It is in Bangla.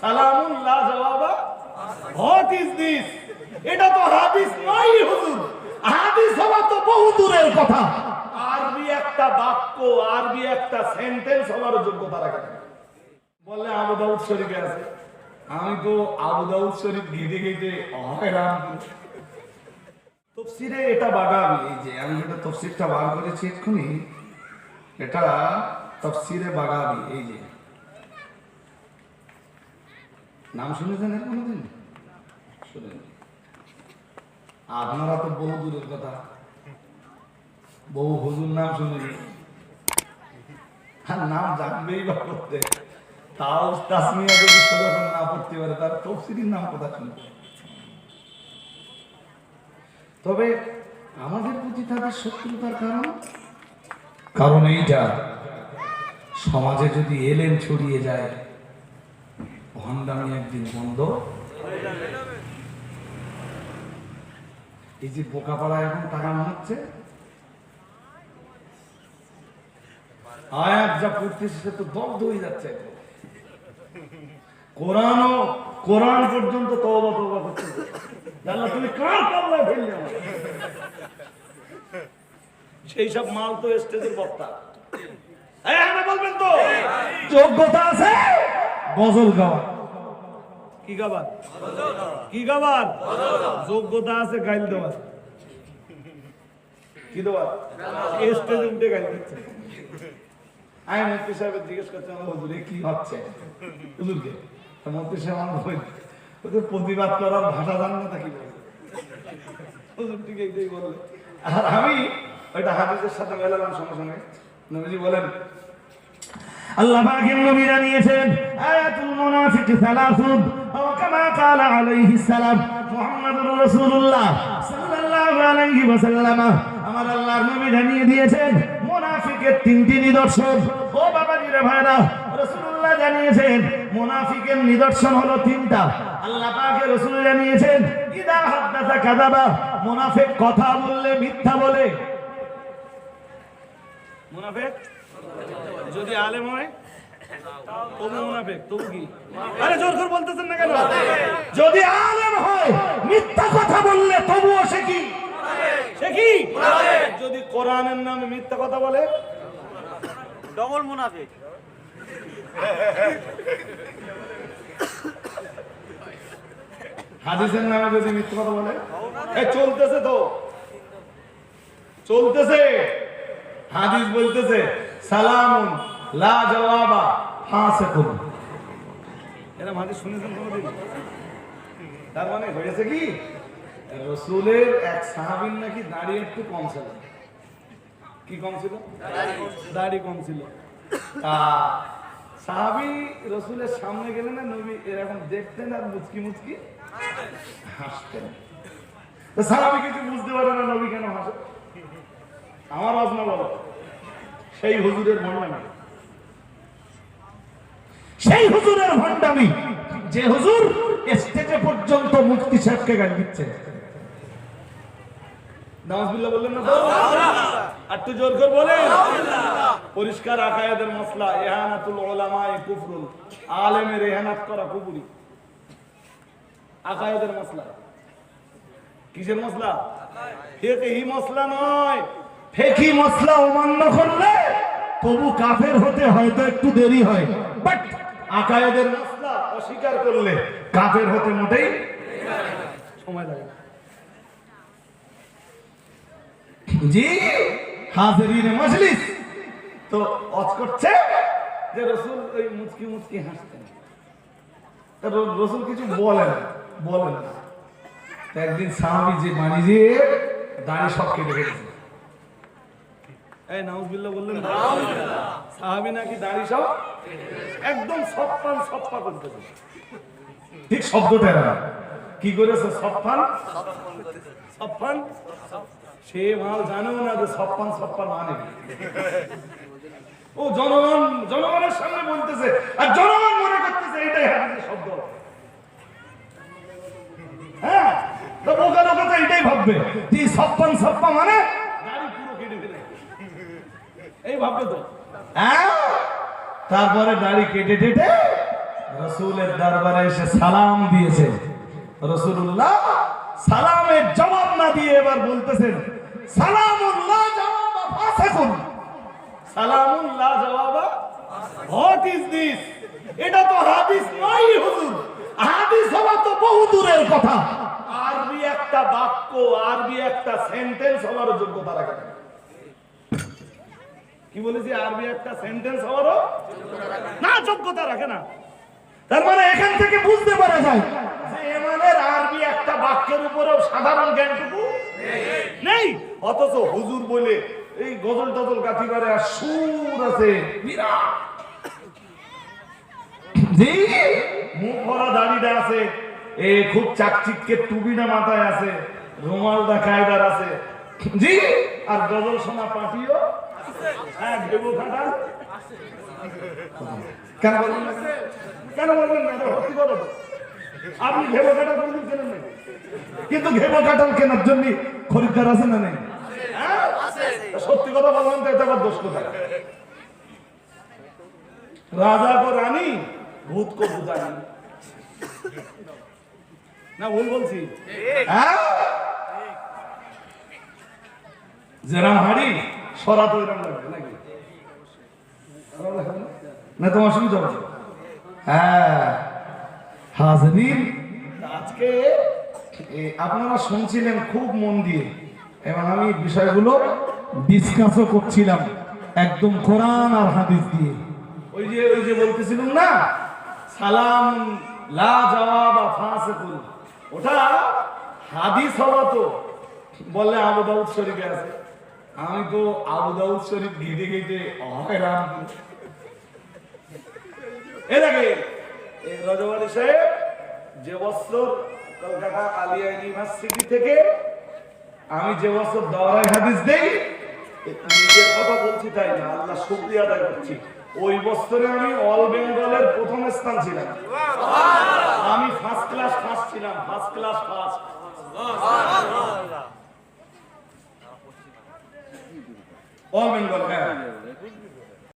সালামুন জবাবা হোয়াট ইজ দিস এটা তো হাদিস নয় হুজুর। হাদিস হওয়া তো বহু দূরের কথা। আরবি একটা বাক্য, আরবি একটা সেন্টেন্স হওয়ার যোগ্যতা রাখে। বললে আবু দাউদ শরীফে আছে। আমি তো আবু দাউদ শরীফ ঘেটে ঘেটে হয়রান তফসিরে এটা বাগাবি এই যে আমি যেটা তফসিরটা বার করেছি এক্ষুনি, এটা তফসিরে বাগাবি এই যে। নাম শুনেছেন এর কোনোদিন? আপনারা তো বহু দূরের কথা। বহু হুজুর নাম শুনেনি। আর নাম জানবেই বা করতে তাও তাসমিয়া যদি যখন না পড়তে পারে, তার তফসিরির নাম কোথা শুনবে? তবে আমাদের প্রতি তাদের শত্রুতার কারণ? কারণ এইটা, সমাজে যদি এলেন ছড়িয়ে যায় ভণ্ডামি একদিন বন্ধ। এই যে বোকাপাড়া এখন টাকানো হচ্ছে আয়াত যা পড়তেছে সে তো দগ্ধ হয়ে যাচ্ছে। কোরআনও, কোরআন পর্যন্ত তওবা করছে। তুমি কার ফেললে সেই সব মাল তো স্টেজের বক্তা। বলবেন তো? যোগ্যতা আছে? গজল গাওয়া। কি গাবার? কি গাবার? যোগ্যতা আছে গাইল দেওয়ার। কি দেওয়ার? স্টেজে উঠে গাইল দিচ্ছে। আমি মন্ত্রী সাহেবের জিজ্ঞেস করছি আমার হুজুরে কি হচ্ছে? হুজুরকে মন্ত্রী সাহেব আমার বই ওদের প্রতিবাদ করার ভাষা জান না তা কি বলবে হুজুর এইটাই বললে। আর আমি ওইটা হাদিসের সাথে মেলালাম সঙ্গে সঙ্গে। নবীজি বলেন আল্লাহ পাকের নবী জানিয়েছেন, আয়াতুল মুনাফিক সালাসুন ও কামা কালা আলাইহিস সালাম, মুহাম্মাদুর রাসূলুল্লাহ সাল্লাল্লাহু আলাইহি ওয়াসাল্লাম। আমার আল্লাহর নবী জানিয়ে দিয়েছেন, মুনাফিকের তিনটি নিদর্শন। ও বাবাজিরা ভাইরা, রাসূলুল্লাহ জানিয়েছেন, মুনাফিকের নিদর্শন হলো তিনটা। আল্লাহ পাকের রাসূল জানিয়েছেন, ইদা হাদাসা কাযাবা। মুনাফিক কথা বললে মিথ্যা বলে। মুনাফেক? যদি আলেম হয় তবু মুনাফেক তবু কি? আরে জোর করে বলতেছেন না কেন? যদি আলেম হয় মিথ্যা কথা বললে তবুও সে কি? সে কি? যদি কোরআনের নামে মিথ্যা কথা বলে? ডবল মুনাফিক। হাদিসের নামে যদি মিথ্যা কথা বলে? এ চলতেছে তো। চলতেছে। হাদিস বলতেছে। সালামুন, লা জওয়াবা, ফাসিকুন। এরকম হাদিস শুনেছেন কোনোদিন? তার মানে হয়েছে কি? রসুলের এক সাহাবীর নাকি দাঁড়িয়ে একটু কম ছিল। কি কম ছিল? দাড়ি কম ছিল। তা সাহাবী রসুলের সামনে গেলে না, নবী এরকম দেখতেন আর মুচকি মুচকি হাসতেন। সাহাবী কিছু বুঝতে পারে না, নবী কেন হাসে? আমার অজনা বলো। সেই হুজুরের মনে সেই হুজুরের ভণ্ডামি। যে হুজুর স্টেজে পর্যন্ত মুক্তি সাহেবকে গান দিচ্ছে। নামাজবিল্লাহ বললেন না আর একটু জোর করে বলেন। পরিষ্কার আকায়াদের মসলা এহানাতুল ওলামায়ে কুফরুল। আলেমের এহানাত করা আকায়াদের মসলা। কিসের মসলা? ফিকহি মসলা নয়। ফেকি মশলা অমান্য করলে তবু কাফের হতে হয়তো একটু দেরি হয়। বাট আকায়াদের মসলা অস্বীকার করলে কাফের হতে মোটেই সময় লাগে না। জি, হাজিরিন মজলিস। তো অজ করছে যে রসুল ওই মুচকি মুচকি হাসতেন। রসুল কিছু বলেন বলেন না। একদিন সাহাবি যে বাণী যে দাড়ি সব কেটে ফেলেছে। এই নাউজবিল্লাহ বললেন? সাহাবী নাকি দাড়ি সব? একদম সপ্পান সপ্পা করতেছে ঠিক শব্দটা কি করেছে? সপ্পান সপ্পান সে মাল জানেও না যে সপ্পান সপ্পান মানে ও জনগণ, জনগণের সামনে বলতেছে আর জনগণ মনে করতেছে এটাই হাদিসের শব্দ। হ্যাঁ? তো বোকা লোকে এটাই ভাববে যে সপ্পান সপ্পা মানে এই ভাববে তো। হ্যাঁ? তারপরে দাড়ি কেটে টেটে রসুলের দরবারে এসে সালাম দিয়েছে। রসুল্লাহ সালামের জবাব না দিয়ে এবার বলতেছেন সালামুল্লাহ জবাবা ফাসিকুন সালামুল্লাহ জবাবা হোয়াট ইজ দিস? এটা তো হাদিস নয় হুজুর। হাদিস হওয়া তো বহু দূরের কথা। আরবি একটা বাক্য আরবি একটা সেন্টেন্স হওয়ার যোগ্যতা রাখে। কি বলেছি? আরবি একটা সেন্টেন্স হওয়ারও না, যোগ্যতা রাখে না। তার মানে এখান থেকে বুঝতে পারা যায় যে এমানের আরবি একটা বাক্যের উপরেও সাধারণ জ্ঞানটুকু নেই। অথচ হুজুর বলে, এই গজল টজল করে আর সুর আছে। মুখ ভরা দাড়িটা আছে, এ খুব চাকচিক্যে টুবিটা মাথায় আছে, রুমালটা কায়দার আছে। জি, আর গজল ভেবো খাটা কেন বলবেন কেন বলবেন না? এটা সত্যি আপনি ঘেবো কাটা কোনদিন কেনেন নাই? কিন্তু ঘেবো কাটাল কেনার জন্য খরিদ্দার আছে না নেই? হ্যাঁ? সত্যি কথা বলবেন তো এটা আবার দোষ কোথায়? রাজা কো রানী ভূত কো না ভুল বলছি। হ্যাঁ? যেরাম হাড়ি সরা তো এরম লাগবে নাকি? না, তোমার হবে। হ্যাঁ। হাজরিন আজকে আপনারা শুনছিলেন খুব মন দিয়ে। এবং আমি বিষয়গুলো ডিসকাসও করছিলাম একদম কোরআন আর হাদিস দিয়ে। ওই যে ওই যে বলতেছিলাম না, সালাম লা জবাব ফাসিকুন। ওটা হাদিস হওয়া তো বলে আবু দাউদ শরীফে আছে। আমি তো আবু দাউদ শরীফ ঘেটে ঘেটে হয়রান এ দেখে এই রজবাড়ি সাহেব যে বছর কলকাতা আলিয়া ইউনিভার্সিটি থেকে আমি যে বছর দওয়াই হাদিস দেই নিজের কথা বলছি তাই না আল্লাহ শুক্রিয়া আদায় করছি। ওই বছরে আমি অল বেঙ্গলের প্রথম স্থান ছিলাম। আমি ফার্স্ট ক্লাস ফার্স্ট ছিলাম first class first all Bengal হ্যাঁ